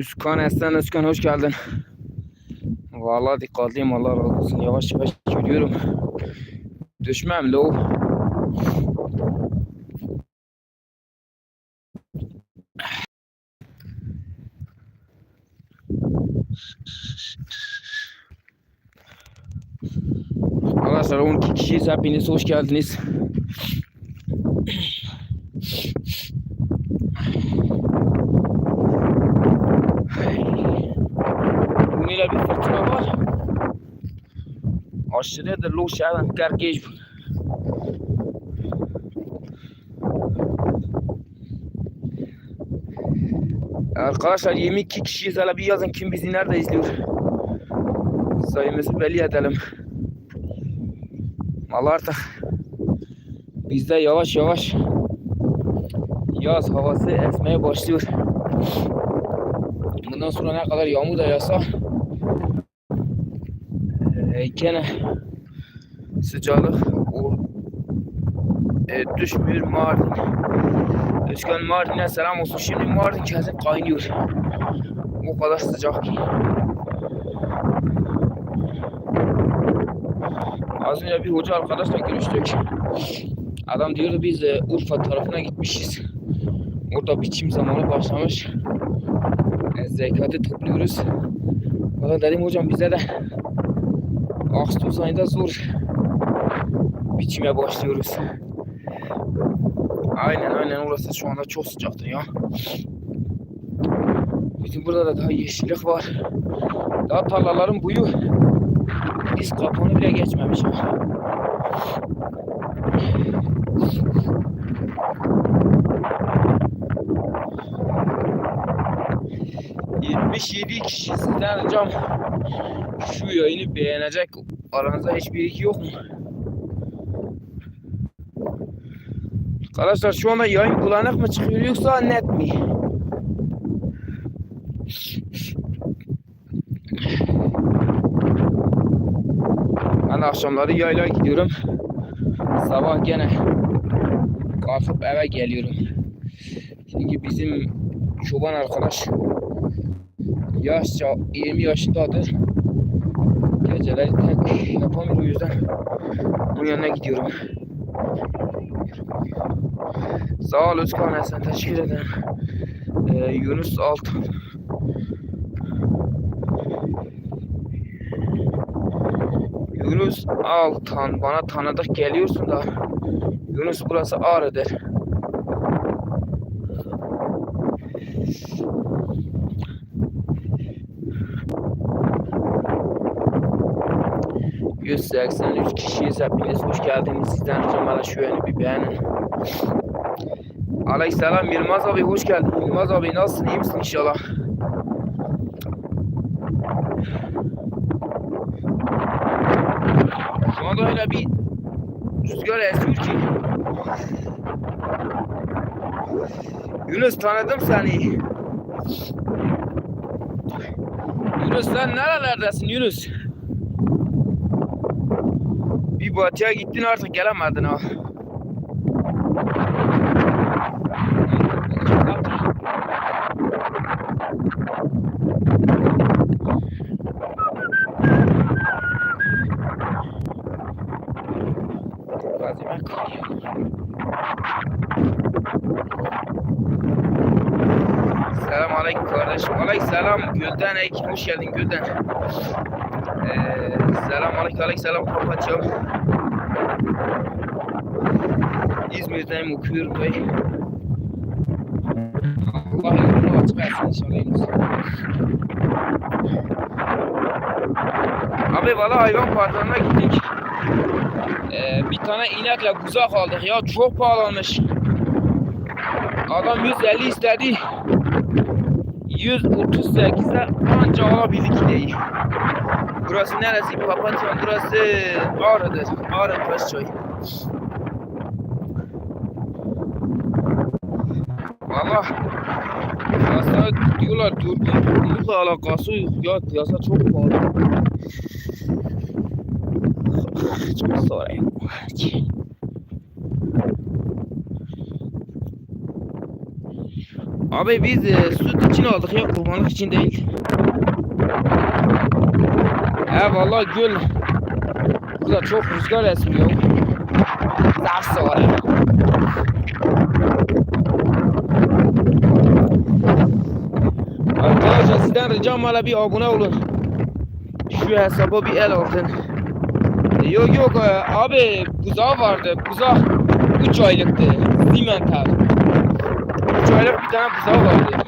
Üskan Esen Üskan hoş geldin. Vallahi dikkatliyim Allah razı olsun. Yavaş yavaş yürüyorum. Düşmem lo. Arkadaşlar 12 kişiyiz. Hepiniz hoş geldiniz. Bununla bir fırtına var. Aşırı da lo şadan kargeç. Arkadaşlar 22 kişiyiz. Hala bir yazın kim bizi nerede izliyor. Sayımızı belli edelim. Vallahi artık bizde yavaş yavaş yaz havası esmeye başlıyor. Bundan sonra ne kadar yağmur da yağsa e, gene sıcaklık o, e, düşmüyor Mardin. Özkan Mardin'e selam olsun. Şimdi Mardin kesin kaynıyor. O kadar sıcak ki. Az önce bir hoca arkadaşla görüştük. Adam diyordu biz e, Urfa tarafına gitmişiz. Orada biçim zamanı başlamış. E, zekatı topluyoruz. Valla dedim hocam bize de Ağustos ayında zor biçime başlıyoruz. Aynen aynen orası şu anda çok sıcaktır ya. Bizim burada da daha yeşillik var. Daha tarlaların buyu biz kapını bile geçmemiş ya. ...77 kişi sizden ricam... ...şu yayını beğenecek... ...aranızda hiçbir iki yok mu? Arkadaşlar şu anda yayın bulanık mı çıkıyor yoksa net mi? Ben akşamları yayla gidiyorum. Sabah gene kalkıp eve geliyorum. Çünkü bizim çoban arkadaş yaşça 20 yaşındadır. Tek yapamıyor o yüzden onun yanına gidiyorum. Sağ ol Özkan Esen teşekkür ederim. Ee, Yunus Altın. Yunus Altan bana tanıdık geliyorsun da Yunus burası Ağrı'dır. ...183 kişiyiz hepiniz hoş geldiniz sizden ricam şu yönü bir beğenin. Aleyhisselam Yılmaz abi hoş geldin. Yılmaz abi nasılsın iyi misin inşallah? Şu anda öyle bir rüzgar esiyor ki. Yunus tanıdım seni. Yunus sen nerelerdesin Yunus? Bir batıya gittin artık gelemedin ha. Selam aleyküm kardeşim. Aleyküm selam Gülden Ekin. Hoş geldin Gülden. Ee, selam aleyküm aleyküm selam Papaçam. İzmir'deyim okuyorum bey. Allah yolunu açık etsin inşallah. Abi valla hayvan pazarına gittik. Ee, bir tane inekle buzak aldık ya çok pahalanmış. Adam 150 istedi. 138'e anca alabildik değil. Burası neresi? Papatya burası Ağrı'dır. Ağrı Taşçay. Valla Piyasa diyorlar durgun durgunlukla alakası yok ya piyasa çok pahalı. Çok ya. Abi biz e, süt için aldık ya kurbanlık için değil. He vallahi göl. Burada çok rüzgar esiyor. Zaf sonra. Arkadaşlar sizden ricam hala bir abone olun. Şu hesaba bir el atın. E, Yok yok e, abi buzağı vardı. Buzağı 3 aylıktı. Simental. 3 aylık bir tane buzağı vardı.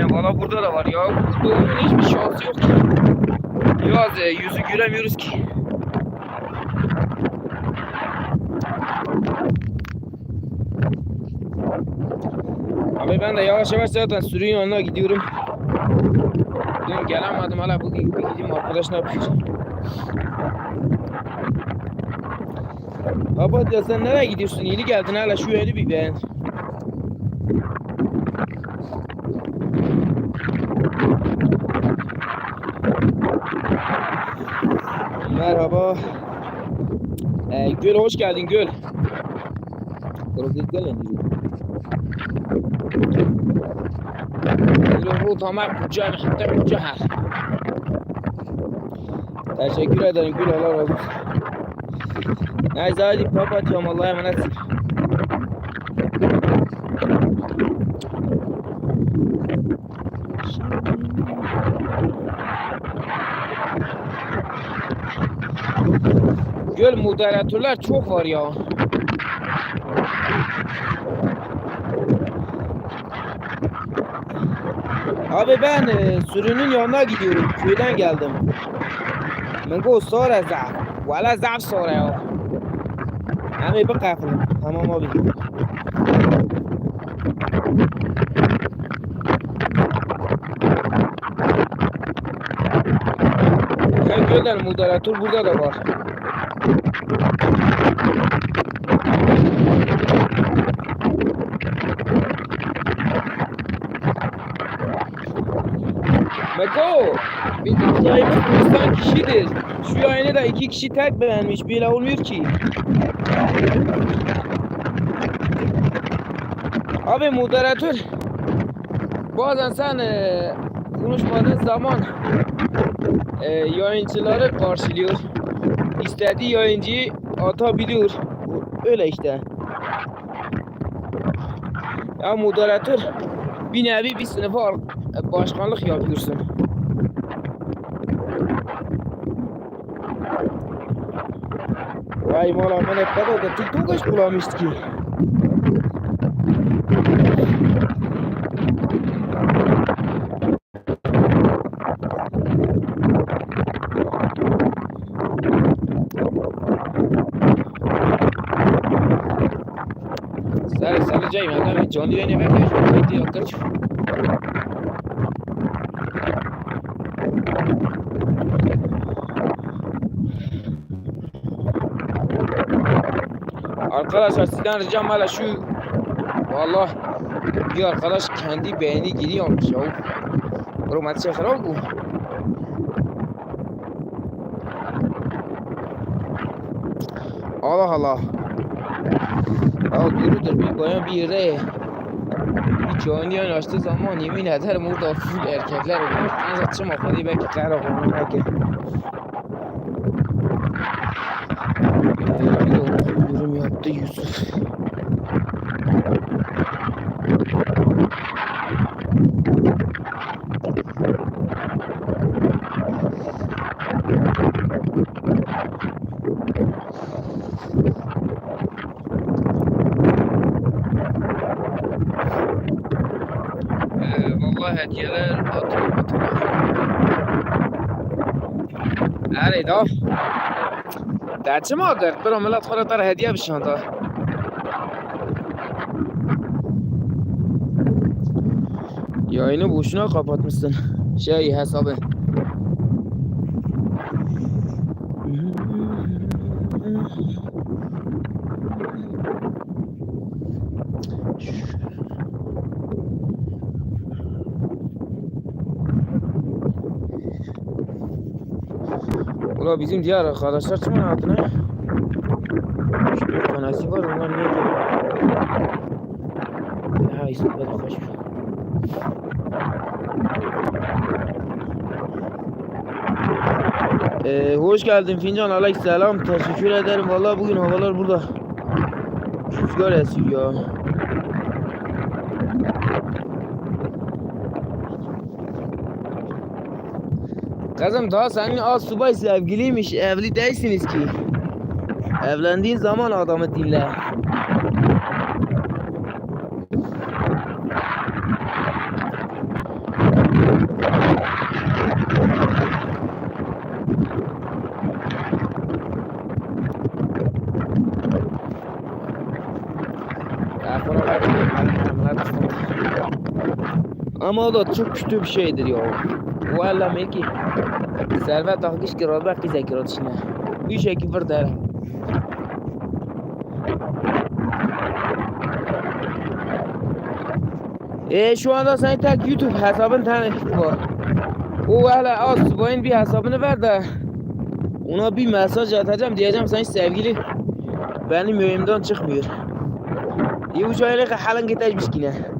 Aynen valla burada da var ya. Burada onun hiçbir şansı yok ki. Biraz e, yüzü göremiyoruz ki. Abi ben de yavaş yavaş zaten sürüyün yanına gidiyorum. Dün gelemedim hala bugün gideyim arkadaşına yapacağım. Baba ya sen nereye gidiyorsun? Yeni geldin hala şu yönü bir beğen. Merhaba. Ee, Gül hoş geldin Gül. Ruhu tamam kucağına hatta kucağa. Teşekkür ederim Gül Allah razı olsun. Neyse hadi Allah'a emanet. Göl moderatörler çok var ya. Abi ben e, sürünün yanına gidiyorum. Köyden geldim. Mengo sonra zaf. Valla zaf sonra ya. Abi bir kafilin. Tamam abi. Gölden moderatör burada da var. Meko, bizim sayımız 90 kişidir. Şu yayını da iki kişi tek beğenmiş. Böyle olmuyor ki. Abi moderatör, bazen sen e, konuşmadığın zaman e, yayıncıları karşılıyor. İstediği yayıncıyı atabiliyor. Öyle işte. Ya moderatör bir nevi bir sınıfa başkanlık yapıyorsun. Vay mala ben hep kadar da TikTok hiç bulamıştı ki. Sare salacağım ya tabii canlı yayına bekliyorum. Haydi yakar. Arkadaşlar sizden ricam hala şu Valla bir arkadaş kendi beğeni giriyormuş ya. Romantik xarab bu. Allah Allah. Ya durudur bir bayan bir yere bir canlı yayın açtığı zaman yemin ederim orada full erkekler olur. Ben açacağım hadi belki kara hediyeler atıyor. Her iyi tamam. Atıyorum atıyorum. Hadi da. Derçi mi aldı? Bir millet fırıtlar hediye bir şey anda. Yayını boşuna kapatmışsın. Ula bizim diğer arkadaşlar kimin adına? Şu kanası var onlar ne diyor? Ha istifade hoş. Ee, hoş geldin Fincan Aleykümselam. Teşekkür ederim. Vallahi bugün havalar burada. Rüzgar esiyor Kızım daha senin az subay sevgiliymiş. Evli değilsiniz ki. Evlendiğin zaman adamı dinle. Ama o da çok kötü bir şeydir ya. Valla meki. سرعت آخیش کرد و بقیه کردش نه. بیش از کیفر داره. ای شوند از این تاک یوتیوب حساب نه نیکار. او اهل آس با این بی حساب نه اونا بی مساج جات هم دیگه هم سعی سعیلی. بنی میومدند چه خبر؟ یو جایی که حالا گیتاج بیش کنه.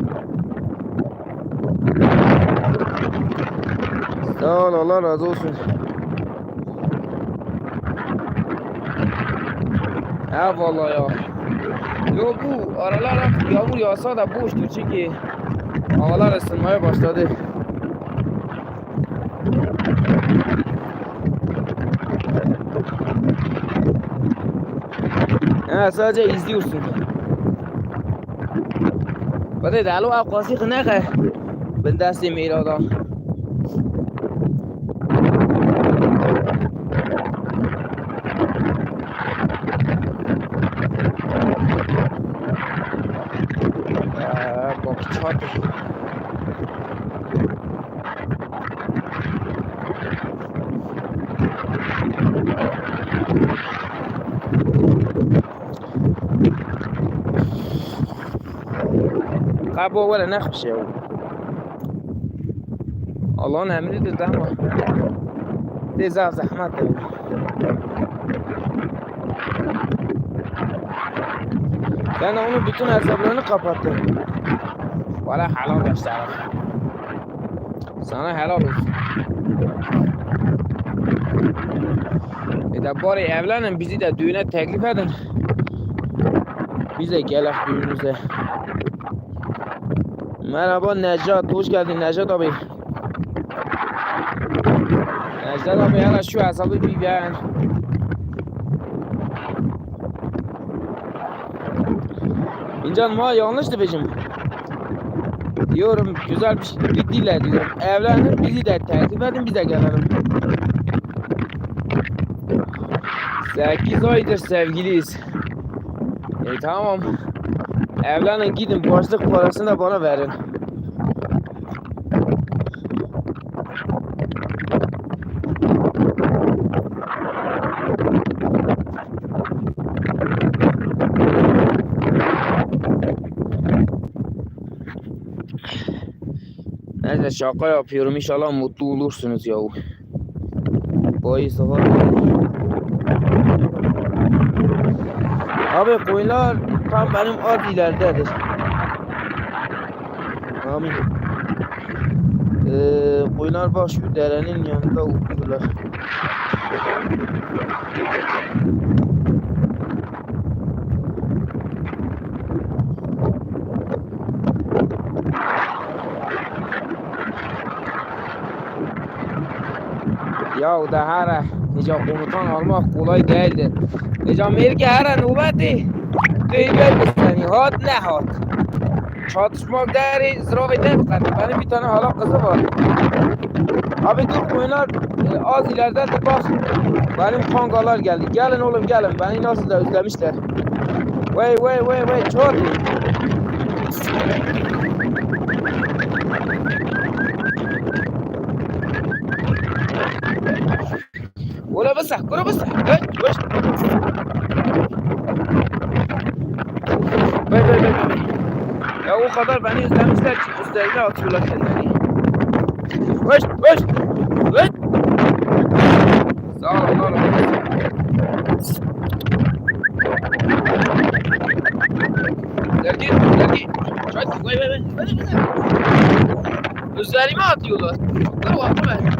Sağ ol Allah razı olsun. Ha vallahi ya. Yo bu aralar artık yağmur yağsa da boştur çünkü havalar ısınmaya başladı. Ha sadece izliyorsun. Bade dalo aqasi khnaqa bindasi mirada. Kabo wala nakhsha. Allah'ın emridir de ama. Deza zahmet. Ben onun bütün hesaplarını kapattım. Valla helal göster. Sana helal olsun. Bir de bari evlenin bizi de düğüne teklif edin. Bize gelek düğününüze. Merhaba Necat, hoş geldin Necat abi. Necat abi hele şu hesabı bir beğen. İncan ma yanlıştı bizim. Diyorum güzel bir, şey, bir dille diyorum. Evlenin bizi de teklif edin bize gelelim. 8 aydır sevgiliyiz. E tamam. Evlenin gidin başlık parasını da bana verin. Neyse şaka yapıyorum inşallah mutlu olursunuz yahu. Boyu sabah. Abi koyunlar tam benim az ileridedir. Amin. Ee, koyunlar bak şu derenin yanında uçuyorlar. Ya da her Neca komutan almak kolay değildir. Neca merke her nöbeti Kıymet seni hat ne hat. Çatışmak değeri zırave değil Benim bir tane hala kızı var. Abi dur koyunlar e, az ileride de bak. Benim kangalar geldi. Gelin oğlum gelin. Beni nasıl da özlemişler. Vay vay vay vay çok iyi. Ora basa, ora basa. Hey, koş. Vay vay. vay. Ya o kadar beni izlemişler ki üstlerine atıyorlar kendilerini. Koş, koş. Koş. Sağ ol, sağ ol. Sergi, Sergi. Çay, vay vay vay. Hadi hadi. Üzerime atıyorlar. Dur baktım ben. Ya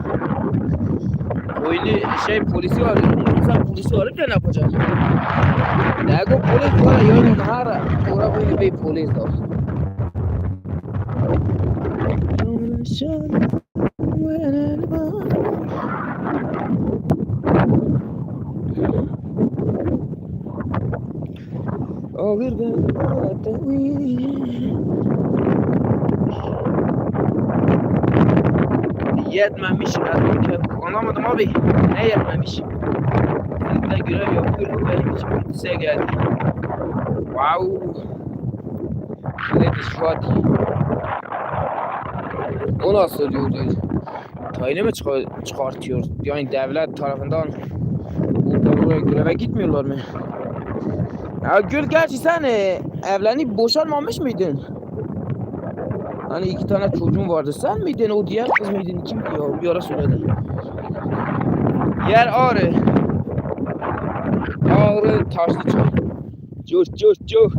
Oyunu şey polisi arıyorum. Sen polisi arayıp da ne yapacak? Dego polis var ya yani her पूरा कोई भी पुलिस हो Ağır Yetmemiş. Anlamadım abi. Ne yetmemiş? Ben görev yapıyorum. Benim için polise geldi. Wow. Ne dişvat. O nasıl diyordu? Tayini mi çıkar çıkartıyor? Yani devlet tarafından burada buraya göreve gitmiyorlar mı? Ya Gül gerçi sen e, evlenip boşanmamış mıydın? Hani iki tane çocuğun vardı. Sen miydin o diğer kız mıydın? Kimdi ya? Bir ara söyledi. Yer ağrı. Ağrı taşlı çay. Coş coş coş.